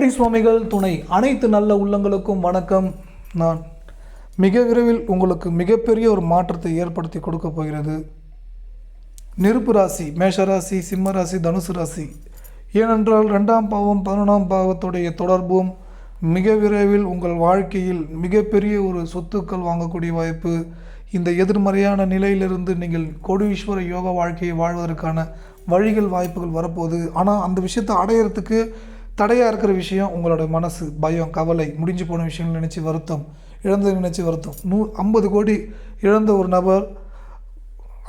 ஹரி சுவாமிகள் துணை. அனைத்து நல்ல உள்ளங்களுக்கும் வணக்கம். நான் மிக விரைவில் உங்களுக்கு மிகப்பெரிய ஒரு மாற்றத்தை ஏற்படுத்தி கொடுக்க போகிறது. நெருப்பு ராசி மேஷராசி சிம்ம ராசி தனுசு ராசி. ஏனென்றால் ரெண்டாம் பாவம் பதினொன்றாம் பாவத்துடைய தொடர்பும் மிக விரைவில் உங்கள் வாழ்க்கையில் மிகப்பெரிய ஒரு சொத்துக்கள் வாங்கக்கூடிய வாய்ப்பு. இந்த எதிர்மறையான நிலையிலிருந்து நீங்கள் கோடீஸ்வர யோக வாழ்க்கையை வாழ்வதற்கான வழிகள் வாய்ப்புகள் வரப்போகுது. ஆனால் அந்த விஷயத்தை அடையிறதுக்கு தடையாக இருக்கிற விஷயம் உங்களோட மனசு பயம் கவலை முடிஞ்சு போன விஷயங்கள் நினச்சி வருத்தம் இழந்ததை நினச்சி வருத்தம். நூ ஐம்பது கோடி இழந்த ஒரு நபர்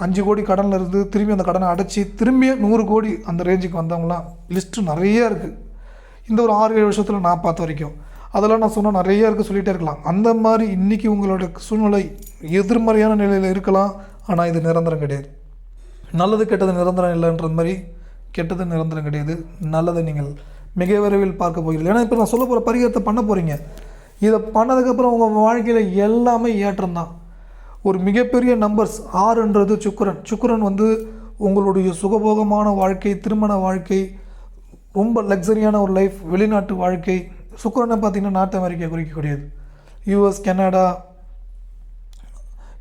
அஞ்சு கோடி கடனில் இருந்து திரும்பி அந்த கடனை அடைச்சி திரும்பியும் நூறு கோடி அந்த ரேஞ்சுக்கு வந்தவங்களாம் லிஸ்ட்டு நிறைய இருக்குது இந்த ஒரு ஆறு ஏழு வருஷத்தில் நான் பார்த்த வரைக்கும். அதெல்லாம் நான் சொன்னால் நிறைய இருக்குது சொல்லிகிட்டே இருக்கலாம். அந்த மாதிரி இன்றைக்கி உங்களோட சூழ்நிலை எதிர்மறையான நிலையில் இருக்கலாம். ஆனால் இது நிரந்தரம் கிடையாது. நல்லது கெட்டது நிரந்தரம் இல்லைன்ற மாதிரி கெட்டது நிரந்தரம் கிடையாது. நல்லதை நீங்கள் மிக விரைவில் பார்க்க போகிறீர்கள். ஏன்னா இப்போ நான் சொல்ல போகிற பரிகாரத்தை பண்ண போகிறீங்க இதை பண்ணதுக்கப்புறம் உங்கள் வாழ்க்கையில் எல்லாமே ஏற்றம் தான். ஒரு மிகப்பெரிய நம்பர்ஸ் ஆறுன்றது சுக்கரன். சுக்கரன் வந்து உங்களுடைய சுகபோகமான வாழ்க்கை திருமண வாழ்க்கை ரொம்ப லக்ஸரியான ஒரு லைஃப் வெளிநாட்டு வாழ்க்கை. சுக்கரனை பார்த்திங்கன்னா நார்த் அமெரிக்கா குறிக்கக்கூடியது. யூஎஸ் கனடா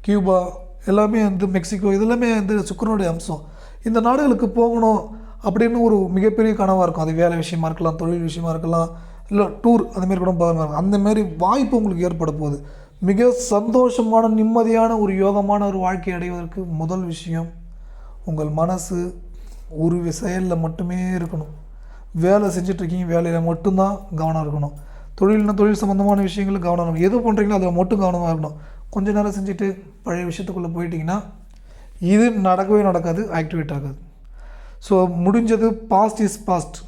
கியூபா எல்லாமே வந்து மெக்சிகோ இதெல்லாமே வந்து சுக்கரனுடைய அம்சம். இந்த நாடுகளுக்கு போகணும் அப்படின்னு ஒரு மிகப்பெரிய கனவாக இருக்கும். அது வேலை விஷயமா இருக்கலாம் தொழில் விஷயமா இருக்கலாம் இல்லை டூர் அதுமாரி கூட போகலாம் அந்தமாரி வாய்ப்பு உங்களுக்கு ஏற்பட போகுது. மிக சந்தோஷமான நிம்மதியான ஒரு யோகமான ஒரு வாழ்க்கை அடைவதற்கு முதல் விஷயம் உங்கள் மனசு ஒரு செயலில் மட்டுமே இருக்கணும். வேலை செஞ்சிட்ருக்கீங்க வேலையில் மட்டும்தான் கவனம் இருக்கணும். தொழில்னா தொழில் சம்மந்தமான விஷயங்களும் கவனம் இருக்கணும். எது பண்ணுறீங்களோ அதில் மட்டும் கவனமாக இருக்கணும். கொஞ்ச நேரம் செஞ்சுட்டு பழைய விஷயத்துக்குள்ளே போயிட்டிங்கன்னா இது நடக்கவே நடக்காது ஆக்டிவேட் ஆகாது. ஸோ முடிஞ்சது பாஸ்ட் இஸ் பாஸ்ட்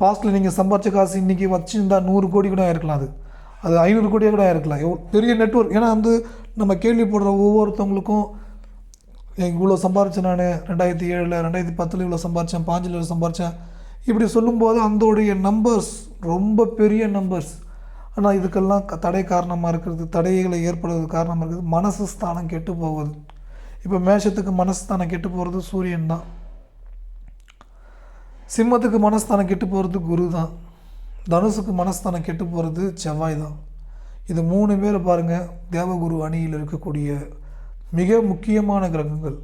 பாஸ்ட்டில் நீங்கள் சம்பாரிச்ச காசு இன்றைக்கி வச்சுருந்தா நூறு கோடி கூட இருக்கலாம் அது. அது ஐநூறு கோடியாக கூட இருக்கலாம் எவ்வளோ பெரிய நெட்ஒர்க் ஏன்னா வந்து நம்ம கேள்விப்படுற ஒவ்வொருத்தவங்களுக்கும் இவ்வளோ சம்பாரித்தேன் நான் ரெண்டாயிரத்தி ஏழில் ரெண்டாயிரத்தி பத்தில் இவ்வளோ சம்பாரித்தேன் பாஞ்சில் இவ்வளோ சம்பாரித்தேன் இப்படி சொல்லும்போது அந்தோடைய நம்பர்ஸ் ரொம்ப பெரிய நம்பர்ஸ் ஆனால் இதுக்கெல்லாம் க- தடை காரணமாக இருக்கிறது தடைகளை ஏற்படுறது காரணமாக இருக்கிறது மனசு ஸ்தானம் கெட்டு போகுது. இப்போ மேஷத்துக்கு மனஸ்தானம் கெட்டு போகிறது சூரியன் தான். சிம்மத்துக்கு மனஸ்தானம் கெட்டு போகிறது குரு தான். தனுசுக்கு மனஸ்தானம் கெட்டு போகிறது செவ்வாய் தான். இது மூணு பேர் பாருங்கள் தேவகுரு அணியில் இருக்கக்கூடிய மிக முக்கியமான கிரகங்கள்.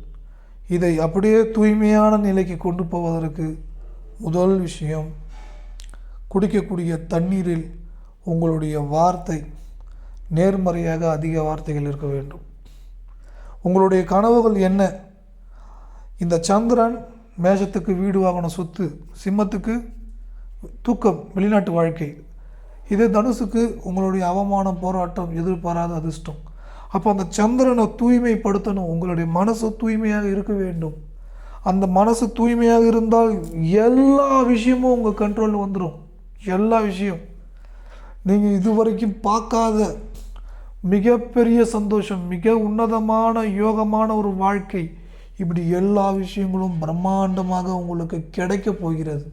இதை அப்படியே தூய்மையான நிலைக்கு கொண்டு போவதற்கு முதல் விஷயம் குடிக்கக்கூடிய தண்ணீரில் உங்களுடைய வார்த்தை நேர்மறையாக அதிக வார்த்தைகள் இருக்க வேண்டும். உங்களுடைய கனவுகள் என்ன? இந்த சந்திரன் மேஷத்துக்கு வீடு வாங்கணும் சொத்து. சிம்மத்துக்கு தூக்கம் வெளிநாட்டு வாழ்க்கை. இது தனுசுக்கு உங்களுடைய அவமானம் போராட்டம் எதிர்பாராத அதிர்ஷ்டம். அப்போ அந்த சந்திரனை தூய்மைப்படுத்தணும். உங்களுடைய மனசு தூய்மையாக இருக்க வேண்டும். அந்த மனசு தூய்மையாக இருந்தால் எல்லா விஷயமும் உங்கள் கண்ட்ரோலில் வந்துடும் எல்லா விஷயம். நீங்கள் இதுவரைக்கும் பார்க்காத மிகப்பெரிய சந்தோஷம் மிக உன்னதமான யோகமான ஒரு வாழ்க்கை. இப்படி எல்லா விஷயங்களும் பிரம்மாண்டமாக உங்களுக்கு கிடைக்க போகிறது.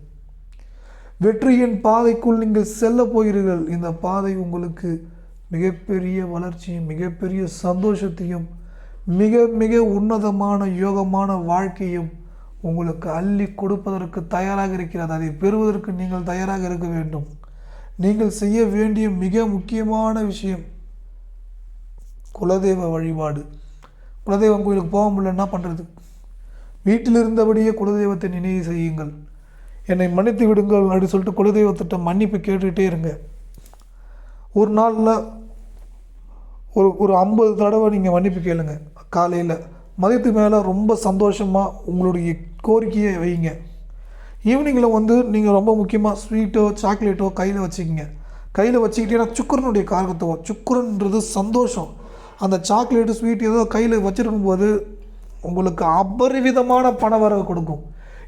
வெற்றியின் பாதைக்குள் நீங்கள் செல்ல போகிறீர்கள். இந்த பாதை உங்களுக்கு மிகப்பெரிய வளர்ச்சியும் மிகப்பெரிய சந்தோஷத்தையும் மிக மிக உன்னதமான யோகமான வாழ்க்கையும் உங்களுக்கு அள்ளி கொடுப்பதற்கு தயாராக இருக்கிறது. அதை பெறுவதற்கு நீங்கள் தயாராக இருக்க வேண்டும். நீங்கள் செய்ய வேண்டிய மிக முக்கியமான விஷயம் குலதெய்வ வழிபாடு. குலதெய்வம் கோயிலுக்கு போக முடியல என்ன பண்ணுறது வீட்டில் இருந்தபடியே குலதெய்வத்தை நினைவு செய்யுங்கள். என்னை மன்னித்து விடுங்கள் அப்படின்னு சொல்லிட்டு குலதெய்வத்திட்ட மன்னிப்பு கேட்டுக்கிட்டே இருங்க. ஒரு நாளில் ஒரு ஒரு ஐம்பது தடவை நீங்கள் மன்னிப்பு கேளுங்க. காலையில் மதியத்து மேலே ரொம்ப சந்தோஷமாக உங்களுடைய கோரிக்கையை வைங்க. ஈவினிங்கில் வந்து நீங்கள் ரொம்ப முக்கியமாக ஸ்வீட்டோ சாக்லேட்டோ கையில் வச்சுக்கிங்க. கையில் வச்சுக்கிட்டீங்கன்னா சுக்கரனுடைய காரகத்துவம். சுக்கரன்றது சந்தோஷம். அந்த சாக்லேட்டு ஸ்வீட் ஏதோ கையில் வச்சுருக்கும் போது உங்களுக்கு அபரிவிதமான பண வரவு கொடுக்கும்.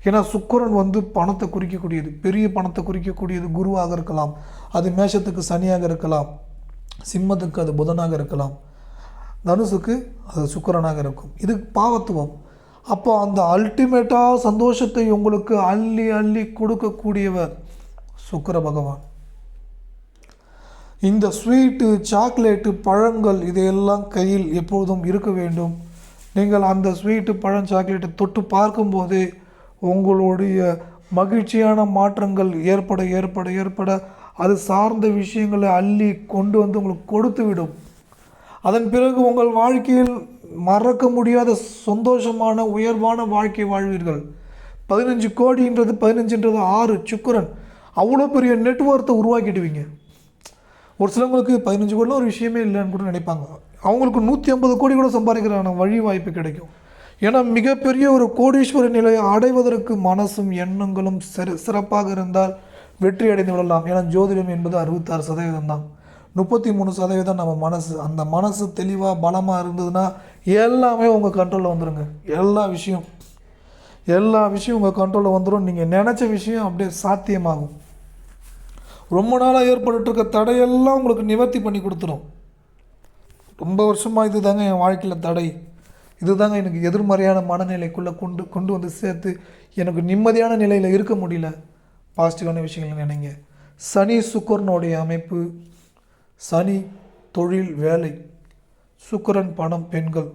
ஏன்னா சுக்கரன் வந்து பணத்தை குறிக்கக்கூடியது. பெரிய பணத்தை குறிக்கக்கூடியது குருவாக இருக்கலாம். அது மேஷத்துக்கு சனியாக இருக்கலாம். சிம்மத்துக்கு அது புதனாக இருக்கலாம். தனுசுக்கு அது சுக்கரனாக இருக்கும். இது பாவத்துவம். அப்போ அந்த அல்டிமேட்டாக சந்தோஷத்தை உங்களுக்கு அள்ளி அள்ளி கொடுக்கக்கூடியவர் சுக்கர பகவான். இந்த ஸ்வீட்டு சாக்லேட்டு பழங்கள் இதையெல்லாம் கையில் எப்பொழுதும் இருக்க வேண்டும். நீங்கள் அந்த ஸ்வீட்டு பழம் சாக்லேட்டை தொட்டு பார்க்கும்போதே உங்களுடைய மகிழ்ச்சியான மாற்றங்கள் ஏற்பட ஏற்பட ஏற்பட அது சார்ந்த விஷயங்களை அள்ளி கொண்டு வந்து உங்களுக்கு கொடுத்து விடும் அதன் பிறகு உங்கள் வாழ்க்கையில் மறக்க முடியாத சந்தோஷமான உயர்வான வாழ்க்கை வாழ்வீர்கள். பதினஞ்சு கோடின்றது பதினஞ்சுன்றது ஆறு சுக்கரன். அவ்வளோ பெரிய நெட்ஒர்த்தை உருவாக்கிடுவீங்க. ஒரு சிலவங்களுக்கு பதினஞ்சு கோடிலாம் ஒரு விஷயமே இல்லைன்னு கூட நினைப்பாங்க. அவங்களுக்கு நூற்றி ஐம்பது கோடி கூட சம்பாதிக்கிறான வழி வாய்ப்பு கிடைக்கும். ஏன்னா மிகப்பெரிய ஒரு கோடீஸ்வர நிலையை அடைவதற்கு மனசும் எண்ணங்களும் சிற சிறப்பாக இருந்தால் வெற்றி அடைந்து விடலாம். ஏன்னா ஜோதிடம் என்பது அறுபத்தாறு சதவீதம் தான். முப்பத்தி மூணு சதவீதம் நம்ம மனசு. அந்த மனசு தெளிவாக பலமாக இருந்ததுன்னா எல்லாமே உங்கள் கண்ட்ரோலில் வந்துடுங்க எல்லா விஷயம். எல்லா விஷயம் உங்கள் கண்ட்ரோலில் வந்துடும் நீங்கள் நினச்ச விஷயம் அப்படியே சாத்தியமாகும். ரொம்ப நாளாக ஏற்பட்டுட்டு இருக்க தடையெல்லாம் உங்களுக்கு நிவர்த்தி பண்ணி கொடுத்துரும். ரொம்ப வருஷமாக இது தாங்க என் வாழ்க்கையில் தடை. இது தாங்க எனக்கு எதிர்மறையான மனநிலைக்குள்ளே கொண்டு கொண்டு வந்து சேர்த்து எனக்கு நிம்மதியான நிலையில் இருக்க முடியல. பாசிட்டிவான விஷயங்கள் நினைங்க. சனி சுக்கரனுடைய அமைப்பு சனி தொழில் வேலை சுக்கரன் பணம் பெண்கள்.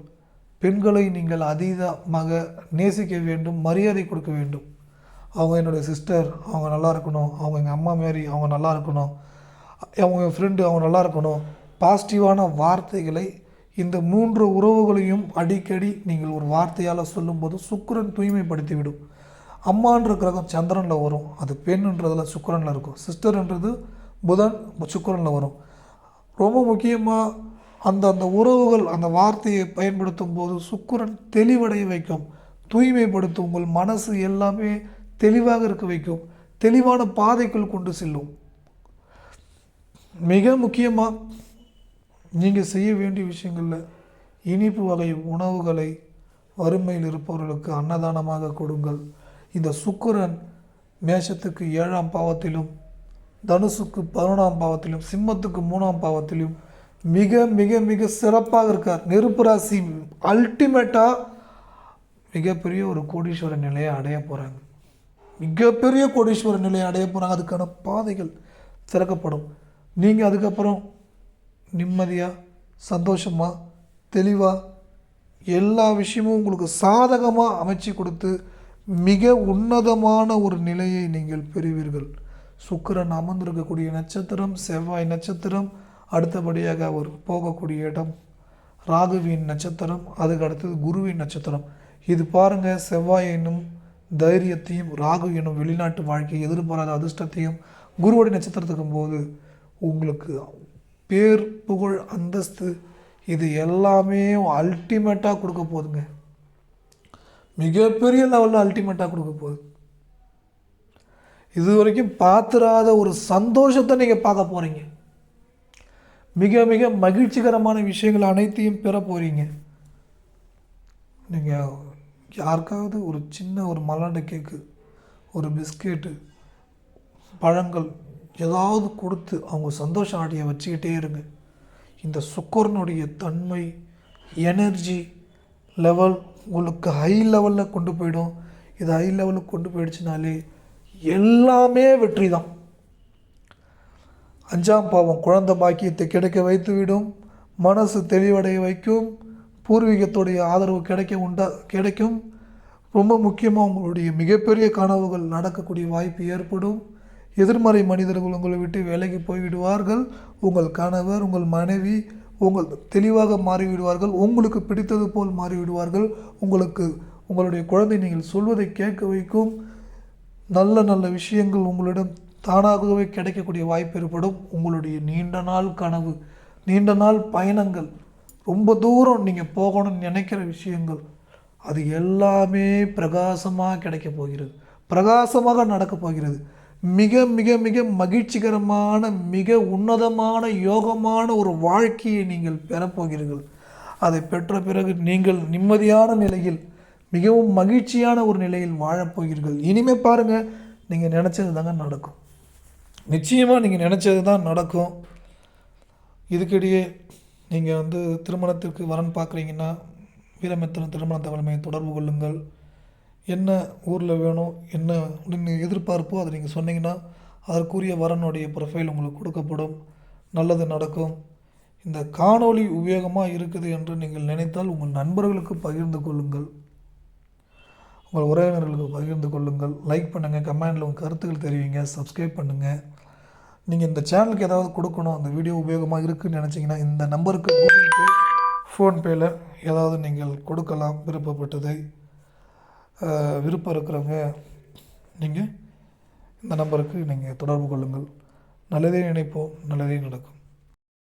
பெண்களை நீங்கள் அதீதமாக நேசிக்க வேண்டும் மரியாதை கொடுக்க வேண்டும். அவங்க என்னுடைய சிஸ்டர் அவங்க நல்லா இருக்கணும். அவங்க எங்கள் அம்மா மாரி அவங்க நல்லா இருக்கணும். அவங்க என் ஃப்ரெண்டு அவங்க நல்லா இருக்கணும். பாசிட்டிவான வார்த்தைகளை இந்த மூன்று உறவுகளையும் அடிக்கடி நீங்கள் ஒரு வார்த்தையால் சொல்லும்போது சுக்கரன் தூய்மைப்படுத்தி விடும் அம்மான்ற கிரகம் சந்திரனில் வரும். அது பெண்ன்றதில் சுக்கரனில் இருக்கும். சிஸ்டர்ன்றது புதன் சுக்கரனில் வரும். ரொம்ப முக்கியமாக அந்த அந்த உறவுகள் அந்த வார்த்தையை பயன்படுத்தும் போது சுக்கரன் தெளிவடைய வைக்கும். தூய்மைப்படுத்தும் உங்கள் மனசு எல்லாமே தெளிவாக இருக்க வைக்கும். தெளிவான பாதைக்குள் கொண்டு செல்லும். மிக முக்கியமாக நீங்கள் செய்ய வேண்டிய விஷயங்களில் இனிப்பு வகை உணவுகளை வறுமையில் இருப்பவர்களுக்கு அன்னதானமாக கொடுங்கள். இந்த சுக்கரன் மேஷத்துக்கு ஏழாம் பாவத்திலும் தனுசுக்கு பதினொன்றாம் பாவத்திலும் சிம்மத்துக்கு மூணாம் பாவத்திலும் மிக மிக மிக சிறப்பாக இருக்கார். நெருப்பு ராசி அல்டிமேட்டாக மிகப்பெரிய ஒரு கோடீஸ்வர நிலையை அடைய போகிறாங்க மிகப்பெரிய கோடீஸ்வர நிலையை அடைய போகிறாங்க அதுக்கான பாதைகள் திறக்கப்படும். நீங்கள் அதுக்கப்புறம் நிம்மதியாக சந்தோஷமாக தெளிவாக எல்லா விஷயமும் உங்களுக்கு சாதகமாக அமைச்சு கொடுத்து மிக உன்னதமான ஒரு நிலையை நீங்கள் பெறுவீர்கள். சுக்கிரன் அமர்ந்திருக்கக்கூடிய நட்சத்திரம் செவ்வாய் நட்சத்திரம் அடுத்தபடியாக அவர் போகக்கூடிய இடம் ராகுவின் நட்சத்திரம் அதுக்கு அடுத்தது குருவின் நட்சத்திரம். இது பாருங்கள் செவ்வாய் என்னும் தைரியத்தையும் ராகு எனும் வெளிநாட்டு வாழ்க்கையை எதிர்பாராத அதிர்ஷ்டத்தையும் குருவடி நட்சத்திரத்துக்கும் போது உங்களுக்கு பேர் புகழ் அந்தஸ்து இது எல்லாமே அல்டிமேட்டாக கொடுக்க போகுதுங்க. மிகப்பெரிய லெவலில் அல்டிமேட்டாக கொடுக்க போகுது. இது வரைக்கும் பார்த்துராத ஒரு சந்தோஷத்தை நீங்கள் பார்க்க போகிறீங்க மிக மிக மகிழ்ச்சிகரமான விஷயங்கள் அனைத்தையும் பெற போகிறீங்க நீங்கள் யாருக்காவது ஒரு சின்ன ஒரு மல்லாண்டை கேக்கு ஒரு பிஸ்கெட்டு பழங்கள் ஏதாவது கொடுத்து அவங்க சந்தோஷம் ஆடியை வச்சுக்கிட்டே இருங்க. இந்த சுக்கரனுடைய தன்மை எனர்ஜி லெவல் உங்களுக்கு ஹை லெவலில் கொண்டு போயிடும். இது ஹை லெவலுக்கு கொண்டு போயிடுச்சுனாலே எல்லாமே வெற்றி தான். அஞ்சாம் பாவம் குழந்தை பாக்கியத்தை கிடைக்க வைத்துவிடும். மனசு தெளிவடைய வைக்கும். பூர்வீகத்துடைய ஆதரவு கிடைக்க உண்டா கிடைக்கும். ரொம்ப முக்கியமாக உங்களுடைய மிகப்பெரிய கனவுகள் நடக்கக்கூடிய வாய்ப்பு ஏற்படும். எதிர்மறை மனிதர்கள் உங்களை விட்டு வேலைக்கு போய்விடுவார்கள். உங்கள் கணவர் உங்கள் மனைவி உங்கள் தெளிவாக மாறிவிடுவார்கள். உங்களுக்கு பிடித்தது போல் மாறிவிடுவார்கள். உங்களுக்கு உங்களுடைய குழந்தை நீங்கள் சொல்வதை கேட்க வைக்கும். நல்ல நல்ல விஷயங்கள் உங்களிடம் தானாகவே கிடைக்கக்கூடிய வாய்ப்பு ஏற்படும். உங்களுடைய நீண்ட நாள் கனவு நீண்ட நாள் பயணங்கள் ரொம்ப தூரம் நீங்கள் போகணும்னு நினைக்கிற விஷயங்கள் அது எல்லாமே பிரகாசமாக கிடைக்க போகிறது. பிரகாசமாக நடக்கப் போகிறது. மிக மிக மிக மகிழ்ச்சிகரமான மிக உன்னதமான யோகமான ஒரு வாழ்க்கையை நீங்கள் பெறப்போகிறீர்கள் அதை பெற்ற பிறகு நீங்கள் நிம்மதியான நிலையில் மிகவும் மகிழ்ச்சியான ஒரு நிலையில் வாழப்போகிறீர்கள் இனிமே பாருங்கள் நீங்கள் நினச்சது தாங்க நடக்கும். நிச்சயமாக நீங்கள் நினச்சது தான் நடக்கும். இதுக்கிடையே நீங்கள் வந்து திருமணத்திற்கு வரன் பார்க்குறீங்கன்னா வீரமித்திரன் திருமண தகவலுமே தொடர்பு கொள்ளுங்கள். என்ன ஊரில் வேணும் என்ன நீங்கள் எதிர்பார்ப்போ அதை நீங்கள் சொன்னீங்கன்னா அதற்குரிய வரனுடைய ப்ரொஃபைல் உங்களுக்கு கொடுக்கப்படும். நல்லது நடக்கும். இந்த காணொளி உபயோகமாக இருக்குது என்று நீங்கள் நினைத்தால் உங்கள் நண்பர்களுக்கு பகிர்ந்து கொள்ளுங்கள். உங்கள் உறவினர்களுக்கு பகிர்ந்து கொள்ளுங்கள். லைக் பண்ணுங்கள் கமெண்டில் உங்கள் கருத்துக்கள் தெரிவிங்க சப்ஸ்கிரைப் பண்ணுங்கள் நீங்கள் இந்த சேனலுக்கு ஏதாவது கொடுக்கணும் அந்த வீடியோ உபயோகமாக இருக்குதுன்னு நினச்சிங்கன்னா இந்த நம்பருக்கு கூகுள் பே ஃபோன்பேயில் ஏதாவது நீங்கள் கொடுக்கலாம் விருப்பப்பட்டதை விருப்பம் இருக்கிறவங்க நீங்கள் இந்த நம்பருக்கு நீங்கள் தொடர்பு கொள்ளுங்கள். நல்லதே நினைப்போம் நல்லதே நடக்கும்.